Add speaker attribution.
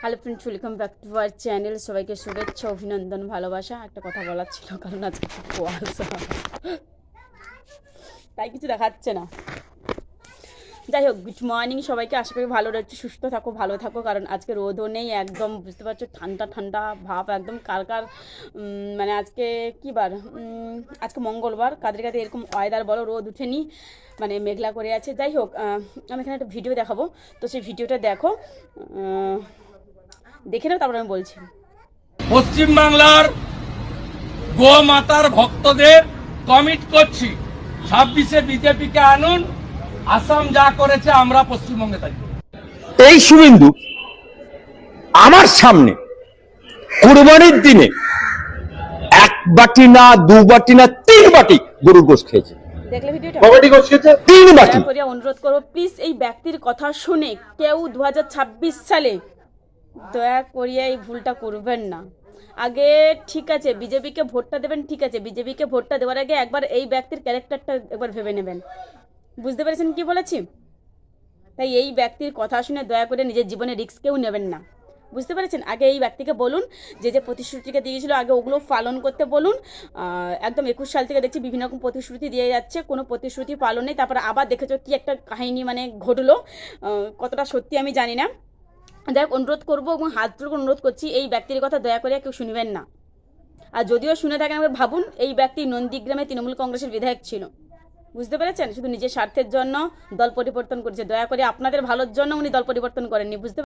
Speaker 1: Hello friends, welcome back to our channel. সবাইকে শুভেচ্ছা, অভিনন্দন, ভালোবাসা। একটা কথা বলার ছিল, কারণ আজকে খুব কুয়াশা। তাই কিছু দেখাচ্ছে না। যাই হোক গুড মর্নিং সবাইকে। আশা করি ভালো রয়েছে, সুস্থ থাকো, ভালো থাকো, কারণ আজকে রোদও নেই একদম, বুঝতে পারছ, ঠান্ডা ঠান্ডা ভাব একদম কার কার মানে আজকে কী বার আজকে মঙ্গলবার। কাদের কাছে এরকম ওয়েদার বলো, রোদ উঠেনি মানে মেঘলা করে আছে। যাই হোক আমি এখানে একটা ভিডিও দেখাবো। তো সেই ভিডিওটা দেখো দেখে নাও তারপর আমি বলছি।
Speaker 2: পশ্চিমবাংলার গোমাতার ভক্তদের কমিট করছি। ছাব্বিশে বিজেপিকে আনুন আসাম যা করেছে আমরা পশ্চিমবঙ্গে করব।
Speaker 3: এই শুভেন্দু আমার সামনে কুরবানির দিনে এক বাটি না দু বাটি না তিন বাটি গরুর গোশ খেয়েছে।
Speaker 1: দেখলে ভিডিওটা?
Speaker 3: বাটি গোশ খেয়েছে? তিন বাটি।
Speaker 1: দয়া অনুরোধ করব প্লিজ এই ব্যক্তির কথা শুনে কেউ দু হাজার ছাব্বিশ সালে দয়া করিয়া এই ভুলটা করবেন না। আগে ঠিক আছে, বিজেপিকে ভোটটা দেবেন, ঠিক আছে। বিজেপিকে ভোটটা দেওয়ার আগে একবার এই ব্যক্তির ক্যারেক্টারটা একবার ভেবে নেবেন। বুঝতে পেরেছেন কি বলেছি? তাই এই ব্যক্তির কথা শুনে দয়া করে নিজের জীবনে রিস্ক কেউ নেবেন না। বুঝতে পেরেছেন? আগে এই ব্যক্তিকে বলুন, যে যে প্রতিশ্রুতিকে দিয়েছিল, আগে ওগুলো পালন করতে বলুন। একদম একুশ সাল থেকে দেখছি বিভিন্ন রকম প্রতিশ্রুতি দিয়ে যাচ্ছে, কোনো প্রতিশ্রুতি পালন তারপরে আবার দেখেছ কি একটা কাহিনী মানে ঘটলো। কতটা সত্যি আমি জানি না। যাই অনুরোধ করব এবং হাত জোর অনুরোধ করছি, এই ব্যক্তির কথা দয়া করে কেউ শুনবেন না। আর যদিও শুনে থাকেন একবার ভাবুন, এই ব্যক্তি নন্দীগ্রামে তৃণমূল কংগ্রেসের বিধায়ক ছিল। বুঝতে পেরেছেন? শুধু নিজের স্বার্থের জন্য দল পরিবর্তন করেছে। দয়া করে আপনাদের ভালোর জন্য উনি দল পরিবর্তন করেননি, বুঝতে